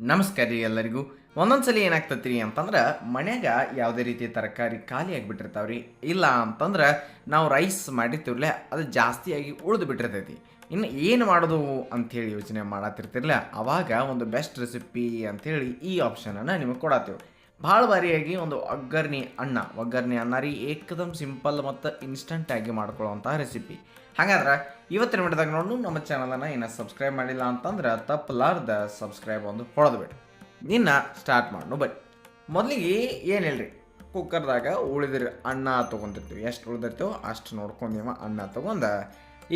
ನಮಸ್ಕಾರ ರೀ ಎಲ್ಲರಿಗೂ. ಒಂದೊಂದ್ಸಲಿ ಏನಾಗ್ತೈತಿ ರೀ ಅಂತಂದ್ರೆ, ಮನ್ಯಾಗ ಯಾವುದೇ ರೀತಿ ತರಕಾರಿ ಖಾಲಿ ಆಗಿಬಿಟ್ಟಿರ್ತಾವ್ರಿ. ಇಲ್ಲ ಅಂತಂದ್ರೆ, ನಾವು ರೈಸ್ ಮಾಡಿರ್ತೀವಲ್ಲ ಅದು ಜಾಸ್ತಿಯಾಗಿ ಉಳಿದು ಬಿಟ್ಟಿರ್ತೈತಿ. ಇನ್ನು ಏನು ಮಾಡೋದು ಅಂಥೇಳಿ ಯೋಚನೆ ಮಾಡತ್ತಿರ್ತಿರ್ಲಿಲ್ಲ ಅವಾಗ ಒಂದು ಬೆಸ್ಟ್ ರೆಸಿಪಿ ಅಂಥೇಳಿ ಈ ಆಪ್ಷನನ್ನು ನಿಮಗೆ ಕೊಡತ್ತೀವಿ ಭಾಳ ಬಾರಿಯಾಗಿ ಒಂದು ಒಗ್ಗರ್ಣಿ ಅನ್ನ ಒಗ್ಗರ್ಣಿ ಅನ್ನ ರೀ ಏಕದಮ್ ಸಿಂಪಲ್ ಮತ್ತು ಇನ್ಸ್ಟಂಟಾಗಿ ಮಾಡ್ಕೊಳ್ಳೋವಂಥ ರೆಸಿಪಿ ಹಾಗಾದ್ರೆ ಇವತ್ತಿನ ವಿಡಿಯೋದಾಗ ನೋಡು ನಮ್ಮ ಚಾನಲನ್ನು ಏನು ಸಬ್ಸ್ಕ್ರೈಬ್ ಮಾಡಿಲ್ಲ ಅಂತಂದ್ರೆ ತಪ್ಪಲಾರ್ದ ಸಬ್ಸ್ಕ್ರೈಬ್ ಒಂದು ಹೊಡೆದ್ಬಿಡಿ ನಿನ್ನ ಸ್ಟಾರ್ಟ್ ಮಾಡೋಣ ಬನ್ನಿ. ಮೊದಲಿಗೆ ಏನು ಹೇಳ್ರಿ? ಕುಕ್ಕರ್ದಾಗ ಉಳಿದಿರಿ ಅನ್ನ ತೊಗೊಂಡಿರ್ತೀವಿ. ಎಷ್ಟು ಉಳಿದಿರ್ತೀವೋ ಅಷ್ಟು ನೋಡ್ಕೊಂಡು ಅನ್ನ ತೊಗೊಂಡು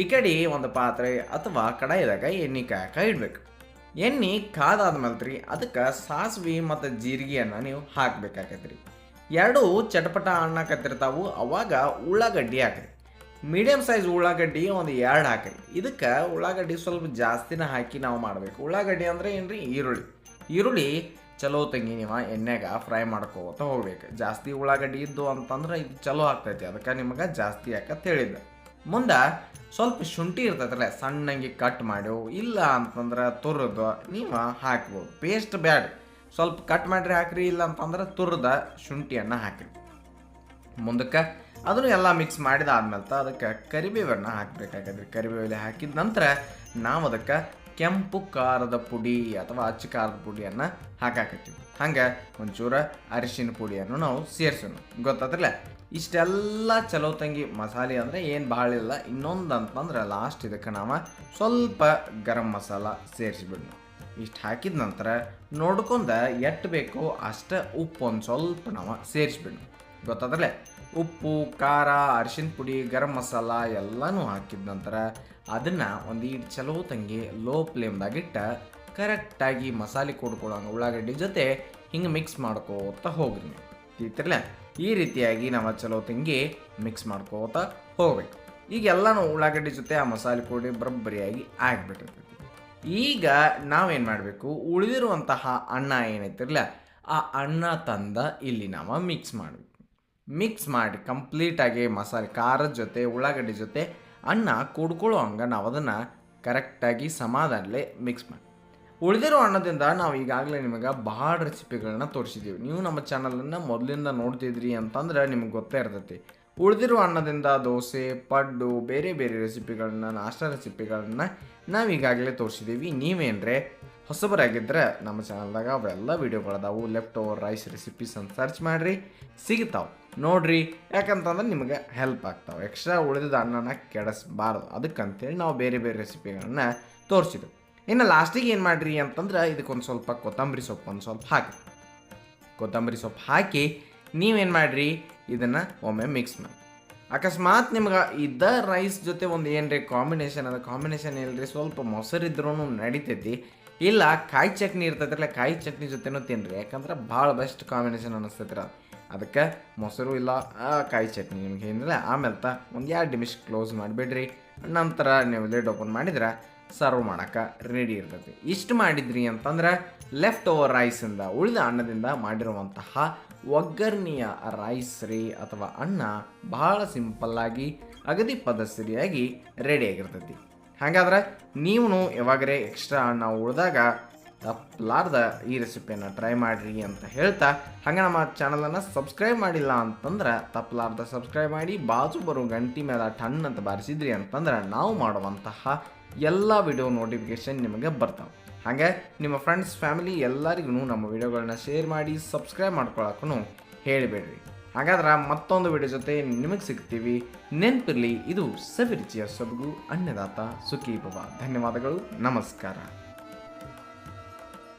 ಈ ಕಡೆ ಒಂದು ಪಾತ್ರೆ ಅಥವಾ ಕಡಾಯಿದಾಗ ಎಣ್ಣೆ ಕಾಯಕ ಇಡ್ಬೇಕು. ಎಣ್ಣೆ ಕಾದಾದ್ಮೇಲೆ ರೀ ಅದಕ್ಕೆ ಸಾಸಿವೆ ಮತ್ತು ಜೀರಿಗೆಯನ್ನು ನೀವು ಹಾಕ್ಬೇಕಾಗತ್ತೆ ರೀ ಎರಡು ಚಟಪಟ ಅಣ್ಣಕತ್ತಿರ್ತಾವು ಅವಾಗ ಉಳ್ಳಾಗಡ್ಡಿ ಹಾಕ್ರಿ. ಮೀಡಿಯಮ್ ಸೈಜ್ ಉಳ್ಳಾಗಡ್ಡಿ ಒಂದು ಎರಡು ಹಾಕ್ರಿ. ಇದಕ್ಕೆ ಉಳ್ಳಾಗಡ್ಡಿ ಸ್ವಲ್ಪ ಜಾಸ್ತಿನ ಹಾಕಿ ನಾವು ಮಾಡಬೇಕು. ಉಳ್ಳಾಗಡ್ಡಿ ಅಂದರೆ ರೀ ಈರುಳ್ಳಿ. ಈರುಳ್ಳಿ ಚಲೋ ತಂಗಿ ನೀವು, ಎಣ್ಣೆಗೆ ಫ್ರೈ ಮಾಡ್ಕೋತ ಹೋಗ್ಬೇಕು. ಜಾಸ್ತಿ ಉಳ್ಳಾಗಡ್ಡಿ ಇದ್ದು ಅಂತಂದ್ರೆ ಇದು ಚಲೋ ಆಗ್ತೈತಿ, ಅದಕ್ಕೆ ನಿಮಗೆ ಜಾಸ್ತಿ ಯಾಕಂತ ಹೇಳಿದ್ದೆ. ಮುಂದೆ ಸ್ವಲ್ಪ ಶುಂಠಿ ಇರ್ತೈತಲ್ಲ, ಸಣ್ಣಂಗೆ ಕಟ್ ಮಾಡಿ ಇಲ್ಲ ಅಂತಂದ್ರೆ ತುರಿದು, ನೀವು ಹಾಕ್ಬೋದು. ಪೇಸ್ಟ್ ಬ್ಯಾಡ. ಸ್ವಲ್ಪ ಕಟ್ ಮಾಡಿರಿ, ಹಾಕ್ರಿ, ಇಲ್ಲ ಅಂತಂದ್ರೆ ತುರ್ದ ಶುಂಠಿಯನ್ನು ಹಾಕ್ರಿ. ಮುಂದಕ್ಕೆ ಅದನ್ನು ಎಲ್ಲ ಮಿಕ್ಸ್ ಮಾಡಿದ ಮಾಡಿದಾದ್ಮೇಲೆ ಅದಕ್ಕೆ ಕರಿಬೇವನ್ನ ಹಾಕಬೇಕಾಗದ್ರಿ ಕರಿಬೇವಲ್ಲಿ ಹಾಕಿದ ನಂತರ ನಾವು ಅದಕ್ಕೆ ಕೆಂಪು ಖಾರದ ಪುಡಿ ಅಥವಾ ಅಚ್ಚ ಖಾರದ ಪುಡಿಯನ್ನು ಹಾಕಾಕತ್ತೀವಿ. ಹಂಗೆ ಒಂಚೂರು ಅರಿಶಿನ ಪುಡಿಯನ್ನು ನಾವು ಸೇರಿಸೋಣ. ಗೊತ್ತಾದ್ರಲ್ಲ ಇಷ್ಟೆಲ್ಲ ಚಲೋ ತಂಗಿ ಮಸಾಲೆ ಅಂದರೆ ಏನು ಭಾಳ ಇಲ್ಲ. ಇನ್ನೊಂದು ಅಂತಂದ್ರೆ ಲಾಸ್ಟ್ ಇದಕ್ಕೆ ನಾವು ಸ್ವಲ್ಪ ಗರಂ ಮಸಾಲ ಸೇರಿಸ್ಬಿಡ್ನು. ಇಷ್ಟು ಹಾಕಿದ ನಂತರ ನೋಡ್ಕೊಂಡ ಎಷ್ಟು ಬೇಕೋ ಅಷ್ಟು ಉಪ್ಪು ಒಂದು ಸ್ವಲ್ಪ ನಾವು ಸೇರಿಸ್ಬಿಡೋಣ ಗೊತ್ತಾದ್ರಲ್ಲೇ ಉಪ್ಪು, ಖಾರ ಅರಿಶಿನ ಪುಡಿ, ಗರಂ ಮಸಾಲ ಎಲ್ಲನೂ ಹಾಕಿದ ನಂತರ ಅದನ್ನು ಒಂದು ಈಟ್ ಚಲೋ ತಂಗಿ ಲೋ ಫ್ಲೇಮ್ದಾಗಿಟ್ಟ ಕರೆಕ್ಟಾಗಿ ಮಸಾಲೆ ಕೊಡ್ಕೊಳ್ಳೋಂಗೆ ಉಳ್ಳಾಗಡ್ಡಿ ಜೊತೆ ಹಿಂಗೆ ಮಿಕ್ಸ್ ಮಾಡ್ಕೋತ ಹೋಗ್ರಿ ನೀವು. ತಿಳ್ತಿರ್ಲ? ಈ ರೀತಿಯಾಗಿ ನಾವು ಚಲೋ ತಿಂಗಿ ಮಿಕ್ಸ್ ಮಾಡ್ಕೋತಾ ಹೋಗ್ಬೇಕು. ಈಗ ಎಲ್ಲನೂ ಉಳ್ಳಾಗಡ್ಡಿ ಜೊತೆ ಆ ಮಸಾಲೆ ಪುಡಿ ಬರಬ್ಬರಿಯಾಗಿ ಆಗಿಬಿಟ್ಟಿರ್ತೈತಿ. ಈಗ ನಾವೇನು ಮಾಡಬೇಕು? ಉಳಿದಿರುವಂತಹ ಅನ್ನ ಏನೈತಿರಲ್ಲ ಆ ಅನ್ನ ತಂದ ಇಲ್ಲಿ ನಾವು ಮಿಕ್ಸ್ ಮಾಡಬೇಕು. ಮಿಕ್ಸ್ ಮಾಡಿ ಕಂಪ್ಲೀಟಾಗಿ ಮಸಾಲೆ ಖಾರದ ಜೊತೆ, ಉಳ್ಳಾಗಡ್ಡಿ ಜೊತೆ ಅನ್ನ ಕೂಡ್ಕೊಳ್ಳೋ ಹಂಗೆ ನಾವು ಅದನ್ನು ಕರೆಕ್ಟಾಗಿ ಸಮಾಧಾನಲೇ ಮಿಕ್ಸ್ ಮಾಡಿ ಉಳಿದಿರೋ ಅನ್ನದಿಂದ ನಾವು ಈಗಾಗಲೇ ನಿಮಗೆ ಭಾಳ ರೆಸಿಪಿಗಳನ್ನ ತೋರಿಸಿದ್ದೀವಿ ನೀವು ನಮ್ಮ ಚಾನಲನ್ನು ಮೊದಲಿಂದ ನೋಡ್ತಿದ್ರಿ ಅಂತಂದ್ರೆ ನಿಮ್ಗೆ ಗೊತ್ತೇ ಇರ್ತೈತಿ. ಉಳಿದಿರೋ ಅನ್ನದಿಂದ ದೋಸೆ, ಪಡ್ಡು, ಬೇರೆ ಬೇರೆ ರೆಸಿಪಿಗಳನ್ನ ನಾಷ್ಟ ರೆಸಿಪಿಗಳನ್ನ ನಾವು ಈಗಾಗಲೇ ತೋರಿಸಿದ್ದೀವಿ ನೀವೇನ್ರೆ ಹೊಸಬರಾಗಿದ್ದರೆ ನಮ್ಮ ಚಾನಲ್ದಾಗ ಅವೆಲ್ಲ ವೀಡಿಯೋಗಳದಾವು ಲೆಫ್ಟ್ ಓವರ್ ರೈಸ್ ರೆಸಿಪೀಸ್ ಅಂತ ಸರ್ಚ್ ಮಾಡಿರಿ, ಸಿಗ್ತಾವೆ. ನೋಡ್ರಿ, ಯಾಕಂತಂದ್ರೆ ನಿಮಗೆ ಹೆಲ್ಪ್ ಆಗ್ತಾವೆ. ಎಕ್ಸ್ಟ್ರಾ ಉಳಿದಿದ್ದ ಅನ್ನನ ಕೆಡಿಸ್ಬಾರ್ದು. ಅದಕ್ಕಂತೇಳಿ ನಾವು ಬೇರೆ ಬೇರೆ ರೆಸಿಪಿಗಳನ್ನ ತೋರಿಸಿದ್ವಿ. ಇನ್ನು ಲಾಸ್ಟಿಗೆ ಏನು ಮಾಡಿರಿ ಅಂತಂದ್ರೆ ಇದಕ್ಕೊಂದು ಸ್ವಲ್ಪ ಕೊತ್ತಂಬರಿ ಸೊಪ್ಪು ಒಂದು ಸ್ವಲ್ಪ ಹಾಕಿ. ಕೊತ್ತಂಬರಿ ಸೊಪ್ಪು ಹಾಕಿ ನೀವೇನು ಮಾಡಿರಿ? ಇದನ್ನು ಒಮ್ಮೆ ಮಿಕ್ಸ್ ಮಾಡಿ. ಅಕಸ್ಮಾತ್ ನಿಮ್ಗೆ ಇದ್ದ ರೈಸ್ ಜೊತೆ ಒಂದು ಏನ್ರಿ ಕಾಂಬಿನೇಷನ್ ಅದು ಕಾಂಬಿನೇಷನ್ ಇಲ್ರಿ, ಸ್ವಲ್ಪ ಮೊಸರು ಇದ್ರೂ ನಡಿತೈತಿ. ಇಲ್ಲ ಕಾಯಿ ಚಟ್ನಿ ಇರ್ತೈತಿಲ್ಲ ಕಾಯಿ ಚಟ್ನಿ ಜೊತೆನೂ ತಿನ್ನಿರಿ ಯಾಕಂದ್ರೆ ಭಾಳ ಬೆಸ್ಟ್ ಕಾಂಬಿನೇಷನ್ ಅನ್ನಿಸ್ತೈತಿರ ಅದಕ್ಕೆ ಮೊಸರು ಇಲ್ಲ ಕಾಯಿ ಚಟ್ನಿ ನಿಮ್ಗೆ ಏನಿಲ್ಲ ಆಮೇಲೆ ತ ಒಂದು ಎರಡು ನಿಮಿಷ ಕ್ಲೋಸ್ ಮಾಡಿಬಿಡ್ರಿ. ನಂತರ ನೀವು ಲೇಟ್ ಓಪನ್ ಮಾಡಿದ್ರೆ ಸರ್ವ್ ಮಾಡೋಕೆ ರೆಡಿ ಇರ್ತೈತಿ. ಇಷ್ಟು ಮಾಡಿದ್ರಿ ಅಂತಂದ್ರೆ ಲೆಫ್ಟ್ ಓವರ್ ರೈಸಿಂದ ಉಳಿದ ಅನ್ನದಿಂದ ಮಾಡಿರುವಂತಹ ಒಗ್ಗರ್ಣಿಯ ರೈಸ್ ರೀ ಅಥವಾ ಅನ್ನ ಬಹಳ ಸಿಂಪಲ್ಲಾಗಿ ಅಗದಿ ಪದಸರಿಯಾಗಿ ರೆಡಿಯಾಗಿರ್ತೈತಿ ಹಾಗಾದ್ರೆ ನೀವು ಯಾವಾಗರೇ ಎಕ್ಸ್ಟ್ರಾ ಅನ್ನ ಉಳಿದಾಗ ತಪ್ಪಲಾರ್ದ ಈ ರೆಸಿಪಿಯನ್ನು ಟ್ರೈ ಮಾಡಿರಿ ಅಂತ ಹೇಳ್ತಾ, ಹಾಗೆ ನಮ್ಮ ಚಾನಲನ್ನು ಸಬ್ಸ್ಕ್ರೈಬ್ ಮಾಡಿಲ್ಲ ಅಂತಂದ್ರೆ ತಪ್ಪಲಾರ್ದ ಸಬ್ಸ್ಕ್ರೈಬ್ ಮಾಡಿ, ಬಾಜು ಬರೋ ಗಂಟಿ ಮೇಲೆ ಟನ್ ಅಂತ ಬಾರಿಸಿದ್ರಿ ಅಂತಂದ್ರೆ ನಾವು ಮಾಡುವಂತಹ ಎಲ್ಲ ವಿಡಿಯೋ ನೋಟಿಫಿಕೇಶನ್ ನಿಮಗೆ ಬರ್ತಾವೆ. ಹಾಗೆ ನಿಮ್ಮ ಫ್ರೆಂಡ್ಸ್ ಫ್ಯಾಮಿಲಿ ಎಲ್ಲರಿಗೂ ನಮ್ಮ ವಿಡಿಯೋಗಳನ್ನ ಶೇರ್ ಮಾಡಿ ಸಬ್ಸ್ಕ್ರೈಬ್ ಮಾಡ್ಕೊಳಕ್ಕೂ ಹೇಳಿಬೇಡ್ರಿ. ಹಾಗಾದ್ರೆ ಮತ್ತೊಂದು ವಿಡಿಯೋ ಜೊತೆ ನಿಮಗೆ ಸಿಗ್ತೀವಿ. ನೆನಪಿರಲಿ, ಇದು ಸವಿರುಚಿಯ ಸೊಬಗು ಅನ್ನದಾತ ಸುಖಿ ಬಾಬಾ ಧನ್ಯವಾದಗಳು, ನಮಸ್ಕಾರ.